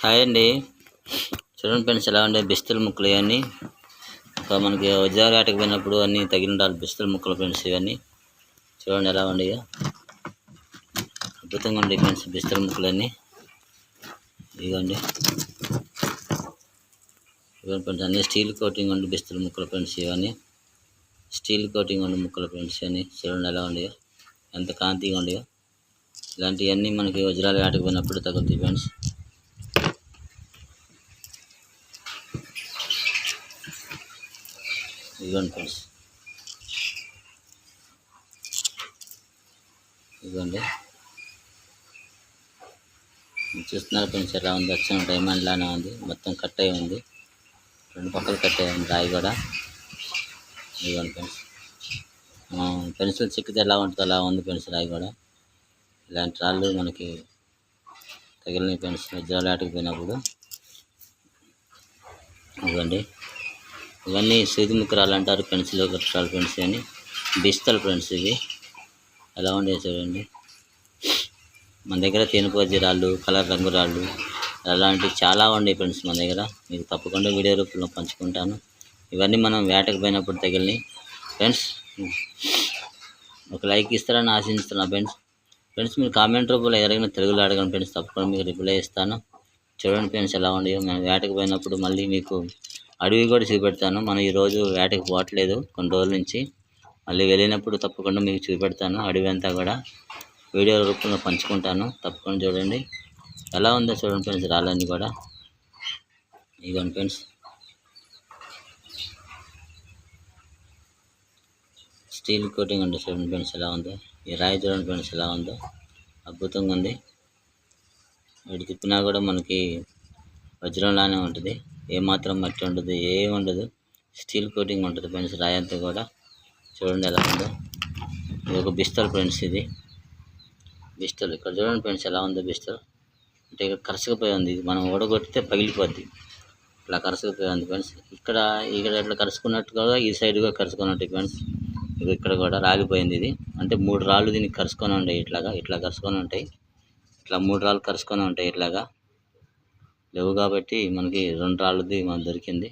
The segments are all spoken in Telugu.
హాయ్ అండి. చూడండి ఫ్రెండ్స్ ఎలా ఉండే బిస్తుల ముక్కలు ఇవన్నీ? ఇంకా మనకి వజ్రాలు వేటకు పోయినప్పుడు అన్నీ తగిన బిస్తుల ముక్కలు ఫ్రెండ్స్ ఇవన్నీ. చూడండి ఎలా ఉండే అద్భుతంగా ఉండే ఫ్రెండ్స్ బిస్తుల ముక్కలు అన్నీ ఇదిగోండి ఇవన్నీ ఫ్రెండ్స్ అన్నీ స్టీల్ కోటింగ్ ఉండి బిస్తుల ముక్కలు ఫ్రెండ్స్ ఇవన్నీ. స్టీల్ కోటింగ్ ఉండి ముక్కలు ఫ్రెండ్స్ ఇవన్నీ. చూడండి ఎలా ఉండేయో ఎంత కాంతిగా ఉండేయో ఇలాంటివన్నీ మనకి వజ్రాలు వేటకు పోయినప్పుడు తగులుతాయి ఫ్రెండ్స్. ఇదిగోండి ఫ్రెండ్స్. ఇదిగోండి. చూస్తున్నారు ఫ్రెండ్స్ ఎలా ఉంది? వచ్చిన డైమండ్ లానే ఉంది. మొత్తం కట్ అయి ఉంది. రెండు పక్కలు కట్ అయి ఉంది రాయి కూడా. ఇదిగోండి ఫ్రెండ్స్. పెన్సిల్ చిక్కితే ఎలా ఉంటుందో అలా ఉంది పెన్సిల్ రాయి కూడా. ఇలాంటి రాళ్ళు మనకి తగిలిన పెన్సిల్ వజ్రాలు ఆటకు పోయినప్పుడు ఇవ్వండి ఇవన్నీ సూది ముక్కరాలు అంటారు పెన్సిల్ కట్టాలి ఫ్రెండ్స్ అని బిస్తలు ఫ్రెండ్స్ ఇవి. ఎలా ఉండే చూడండి. మన దగ్గర తేనుకోజి రాళ్ళు కలర్ రంగు రాళ్ళు అలాంటివి చాలా ఉన్నాయి ఫ్రెండ్స్ మన దగ్గర. మీకు తప్పకుండా వీడియో రూపంలో పంచుకుంటాను. ఇవన్నీ మనం వేటకు పోయినప్పుడు తగిలినాయి ఫ్రెండ్స్ ఒక లైక్ ఇస్తారని ఆశిస్తున్నా ఫ్రెండ్స్. ఫ్రెండ్స్ మీరు కామెంట్ రూపంలో ఎవరైనా తెలుగులో అడగండి ఫ్రెండ్స్. తప్పకుండా మీకు రిప్లై ఇస్తాను. చూడండి ఫ్రెండ్స్ ఎలా ఉండేవో మేము వేటకు పోయినప్పుడు మళ్ళీ మీకు అడవి కూడా చూపెడతాను. మనం ఈరోజు వేటకి పోవట్లేదు కొన్ని రోజుల నుంచి. మళ్ళీ వెళ్ళినప్పుడు తప్పకుండా మీకు చూపెడతాను అడవి అంతా కూడా. వీడియో రూపంలో పంచుకుంటాను తప్పకుండా చూడండి. ఎలా ఉందో చూడండి ఫ్రెండ్స్ రాళ్ళని కూడా. ఇదిగోండి ఫ్రెండ్స్. స్టీల్ కోటింగ్ అంటే చూడండి ఫ్రెండ్స్ ఎలా ఉందో. ఈ రాయి చూడండి ఫ్రెండ్స్ ఎలా ఉందో. అద్భుతంగా ఉంది. వీటి తిప్పినా కూడా మనకి వజ్రంలానే ఉంటుంది. ఏమాత్రం మట్టి ఉండదు ఏం ఉండదు. స్టీల్ కోటింగ్ ఉంటుంది ఫ్రెండ్స్ రాయంతా కూడా. చూడండి ఎలా ఉందో. ఇది ఒక బిస్తల్ ఫ్రెండ్స్ ఇది. బిస్తల్ ఇక్కడ చూడండి ఫ్రెండ్స్ ఎలా ఉందో బిస్తల్ అంటే ఇక్కడ కరసకపోయి ఉంది. ఇది మనం ఓడగొట్టితే పగిలిపోద్ది. ఇట్లా కరసకపోయి ఉంది ఫ్రెండ్స్. ఇక్కడ ఇక్కడ ఇట్లా కరుసుకున్నట్టు కూడా ఈ సైడ్ కూడా ఫ్రెండ్స్. ఇక్కడ కూడా రాలిపోయింది ఇది. అంటే మూడు రాళ్ళు దీనికి కరుసుకొని ఉంటాయి ఇట్లాగా ఇట్లా కరుసుకొని ఉంటాయి. ఇట్లా మూడు రాళ్ళు కరుసుకొని ఉంటాయి ఇట్లాగా. లేవు కాబట్టి మనకి రెండు రాళ్ళది మనకు దొరికింది.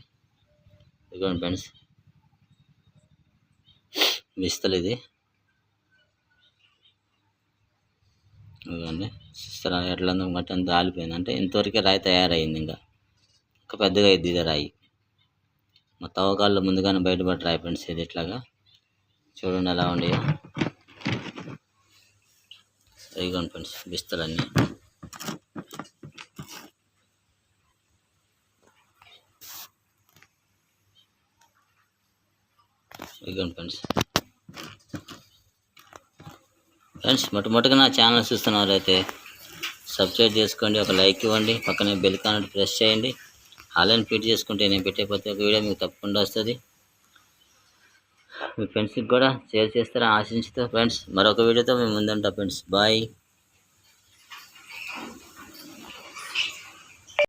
ఇదిగోండి ఫ్రెండ్స్ విస్తలు ఇది. ఇదిగోండి సిస్టర్ ఎట్లా ఉందో అంత ఆలిపోయింది అంటే ఇంతవరకే రాయి తయారైంది ఇంకా. ఇంకా పెద్దగా అయింది ఇది రాయి. మా తవ్వకాళ్ళు ముందుగానే బయటపడి రాయి ఫ్రెండ్స్ ఇది ఇట్లాగా. చూడండి ఎలా ఉండేయో. ఇదిగోండి ఫ్రెండ్స్ బిస్తలన్నీ ఇదిగోండి ఫ్రెండ్స్. ఫ్రెండ్స్ మొట్టమొదటిగా నా ఛానల్ చూస్తున్నారు అయితే సబ్స్క్రైబ్ చేసుకోండి ఒక లైక్ ఇవ్వండి పక్కనే బెల్ కానట్టు ప్రెస్ చేయండి. ఆన్లైన్ ఫిట్ చేసుకుంటే నేను పెట్టే ప్రతి ఒక్క వీడియో మీకు తప్పకుండా వస్తుంది. మీ ఫ్రెండ్స్కి కూడా షేర్ చేస్తారని ఆశించుతా ఫ్రెండ్స్ మరొక వీడియోతో మేము ముందుంటా ఫ్రెండ్స్. బాయ్